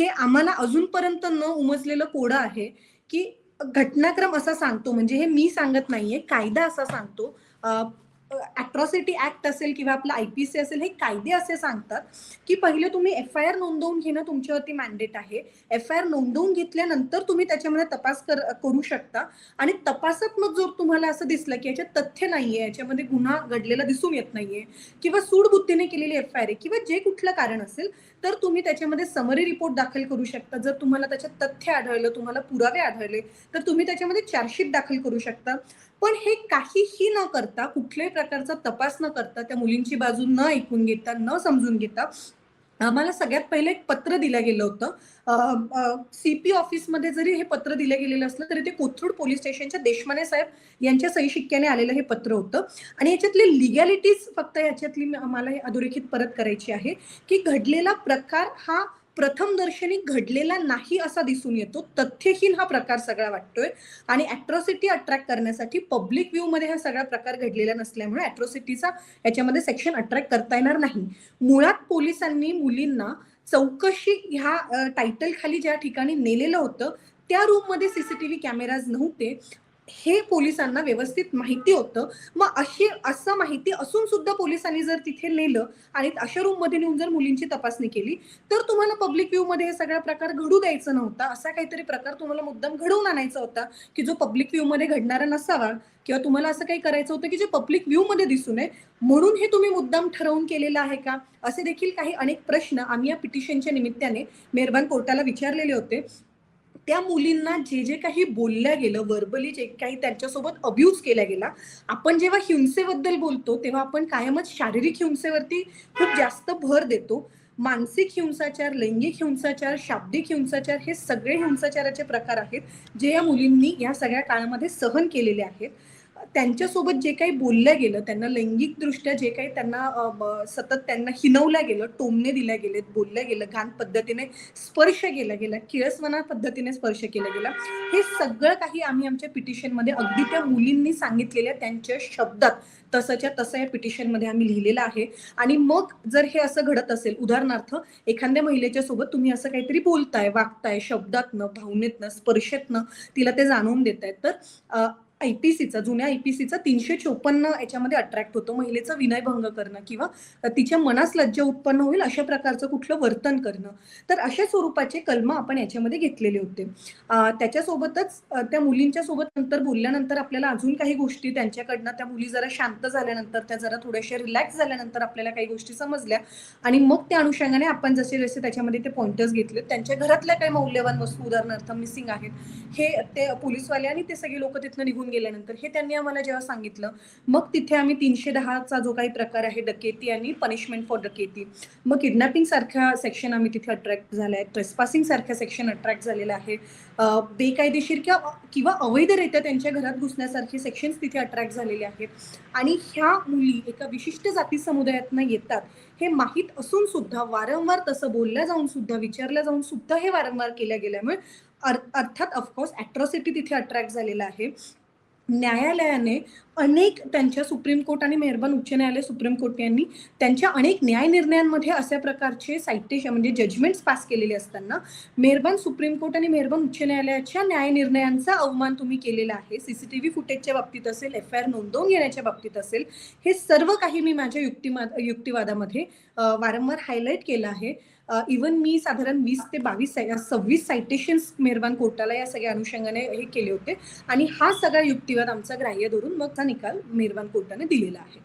हे आम्हाला अजूनपर्यंत न उमजलेलं कोडं आहे की घटनाक्रम असा सांगतो. म्हणजे हे मी सांगत नाहीये कायदा असा सांगतो. अट्रॉसिटी ऍक्ट असेल किंवा आपलं आयपीसी असेल हे कायदे असे सांगतात की पहिले तुम्ही एफ आय आर नोंदवून घेणं तुमच्यावरती मॅन्डेट आहे. एफ आय आर नोंदवून घेतल्यानंतर तुम्ही त्याच्यामध्ये तपास कर करू शकता. आणि तपासात मग जर तुम्हाला असं दिसलं की याच्यात तथ्य नाहीये याच्यामध्ये गुन्हा घडलेला दिसून येत नाहीये किंवा सूडबुद्धीने केलेली एफ आय आर आहे किंवा जे कुठलं कारण असेल तर तुम्ही त्याच्यामध्ये समरी रिपोर्ट दाखल करू शकता. जर तुम्हाला त्याच्यात तथ्य आढळलं तुम्हाला पुरावे आढळले तर तुम्ही त्याच्यामध्ये चार्जशीट दाखल करू शकता. पण हे काहीही न करता कुठल्याही प्रकारचा तपास न करता त्या मुलींची बाजू न ऐकून घेता न समजून घेता आम्हाला सगळ्यात पहिले एक पत्र दिलं गेलं होतं. सी पी ऑफिसमध्ये जरी हे पत्र दिलं गेलेलं असलं तरी ते कोथरूड पोलीस स्टेशनच्या देशमाने साहेब यांच्या सही शिक्क्याने आलेलं हे पत्र होतं. आणि याच्यातली लिगॅलिटीज फक्त याच्यातली आम्हाला हे अधोरेखित परत करायची आहे की घडलेला प्रकार हा प्रथम दर्शनी घडलेला नाही असा दिसून येतो. तथ्यहीन हा प्रकार सगळा वाटतोय. आणि अट्रॉसिटी अट्रॅक्ट करण्यासाठी पब्लिक व्ह्यू मध्ये हा सगळा प्रकार घडलेला नसल्यामुळे अट्रॉसिटीचा याच्यामध्ये सेक्शन अट्रॅक्ट करता येणार नाही. मुळात पोलिसांनी मुलींना चौकशी ह्या टायटल खाली ज्या ठिकाणी नेलेलं होतं त्या रूममध्ये सीसीटीव्ही कॅमेराज नव्हते. हे पोलिसांना व्यवस्थित माहिती होतं. मग अशी असं माहिती असून सुद्धा पोलिसांनी जर तिथे नेलं आणि अशा रूममध्ये नेऊन जर मुलींची तपासणी केली तर तुम्हाला पब्लिक व्ह्यू मध्ये हे सगळा प्रकार घडू द्यायचा नव्हता. असा काहीतरी प्रकार तुम्हाला मुद्दाम घडवून आणायचा होता की जो पब्लिक व्ह्यू मध्ये घडणारा नसावा किंवा तुम्हाला असं काही करायचं होतं की जे पब्लिक व्ह्यू मध्ये दिसू नये म्हणून हे तुम्ही मुद्दाम ठरवून केलेलं आहे का? असे देखील काही अनेक प्रश्न आम्ही या पिटिशनच्या निमित्ताने मेहरबान कोर्टाला विचारलेले होते. त्या मुलींना जे जे काही बोलल्या गेलं वर्बली जे काही त्यांच्यासोबत अब्यूज केला गेला आपण जेव्हा हिंसेबद्दल बोलतो तेव्हा आपण कायमच शारीरिक हिंसेवरती खूप जास्त भर देतो. मानसिक हिंसाचार लैंगिक हिंसाचार शाब्दिक हिंसाचार हे सगळे हिंसाचाराचे प्रकार आहेत जे या मुलींनी या सगळ्या काळामध्ये सहन केलेले आहेत. त्यांच्यासोबत जे काही बोललं गेलं त्यांना लैंगिक दृष्ट्या जे काही त्यांना सतत त्यांना हिनवल्या गेलं टोमणे दिल्या गेलेत बोलल्या गेलं घाण पद्धतीने स्पर्श केला गेला किळसवना पद्धतीने स्पर्श केला गेला हे सगळं काही आम्ही आमच्या पिटिशनमध्ये अगदी त्या मुलींनी सांगितलेल्या त्यांच्या शब्दात तसंच्या तसं या पिटिशनमध्ये आम्ही लिहिलेलं आहे. आणि मग जर हे असं घडत असेल उदाहरणार्थ एखाद्या महिलेच्या सोबत तुम्ही असं काहीतरी बोलताय वागताय शब्दातनं भावनेतनं स्पर्शेतनं तिला ते जाणवून देत आहेत तर आयपीसीचा जुन्या आयपीसीचा तीनशे चोपन्न याच्यामध्ये अट्रॅक्ट होतो. महिलेचा विनयभंग करणं किंवा तिच्या मनास लज्जा उत्पन्न होईल अशा प्रकारचं कुठलं वर्तन करणं. तर अशा स्वरूपाचे कलम आपण याच्यामध्ये घेतलेले होते. त्याच्यासोबतच त्या मुलींच्या सोबत नंतर बोलल्यानंतर आपल्याला अजून काही गोष्टी त्यांच्याकडनं त्या मुली जरा शांत झाल्यानंतर त्या जरा थोड्याशा रिलॅक्स झाल्यानंतर आपल्याला काही गोष्टी समजल्या. आणि मग त्या अनुषंगाने आपण जसे जसे त्याच्यामध्ये ते पॉइंटर्स घेतले त्यांच्या घरातल्या काही मौल्यवान वस्तू उदाहरणार्थ मिसिंग आहेत. हे ते पोलीसवाले आणि ते सगळे लोक तिथनं निघून गेल्यानंतर हे त्यांनी आम्हाला जेव्हा सांगितलं मग तिथे आम्ही तीनशे दहाचा जो काही प्रकार आहे डकेती आणि पनिशमेंट फॉर डकेती. मग किडनॅपिंग सारख्या सेक्शन आम्ही तिथे अट्रॅक्ट झालाय ट्रेसपासिंग सारख्या सेक्शन अट्रॅक्ट झालेलं आहे बेकायदेशीर किंवा किंवा अवैधरित्या त्यांच्या घरात घुसण्यासारखे सेक्शन्स तिथे अट्रॅक्ट झालेले आहेत. आणि ह्या मुली एका विशिष्ट जाती समुदायातनं येतात. हे माहीत असून सुद्धा वारंवार तसं बोलल्या जाऊन सुद्धा विचारल्या जाऊन सुद्धा हे वारंवार केल्या गेल्यामुळे अर्थात ऑफकोर्स अट्रॉसिटी तिथे अट्रॅक्ट झालेला आहे. न्यायालयाने अनेक त्यांच्या सुप्रीम कोर्ट आणि मेहरबान उच्च न्यायालय सुप्रीम कोर्ट यांनी त्यांच्या अनेक न्याय निर्णयांमध्ये अशा प्रकारचे साहित्य म्हणजे जजमेंट्स पास केलेले असताना मेहरबान सुप्रीम कोर्ट आणि मेहरबान उच्च न्यायालयाच्या न्याय निर्णयांचा अवमान तुम्ही केलेला आहे. सीसीटीव्ही फुटेजच्या बाबतीत असेल एफ आय आर नोंदवून घेण्याच्या बाबतीत असेल हे सर्व काही मी माझ्या युक्तिमा युक्तिवादामध्ये वारंवार हायलाईट केलं आहे. इवन मी साधारण वीस ते बावीस सव्वीस सायटेशन्स मेहरबान कोर्टाला या सगळ्या अनुषंगाने हे केले होते. आणि हा सगळा युक्तिवाद आमचा ग्राह्य धरून मग निकाल मेहरबान कोर्टाने दिलेला आहे.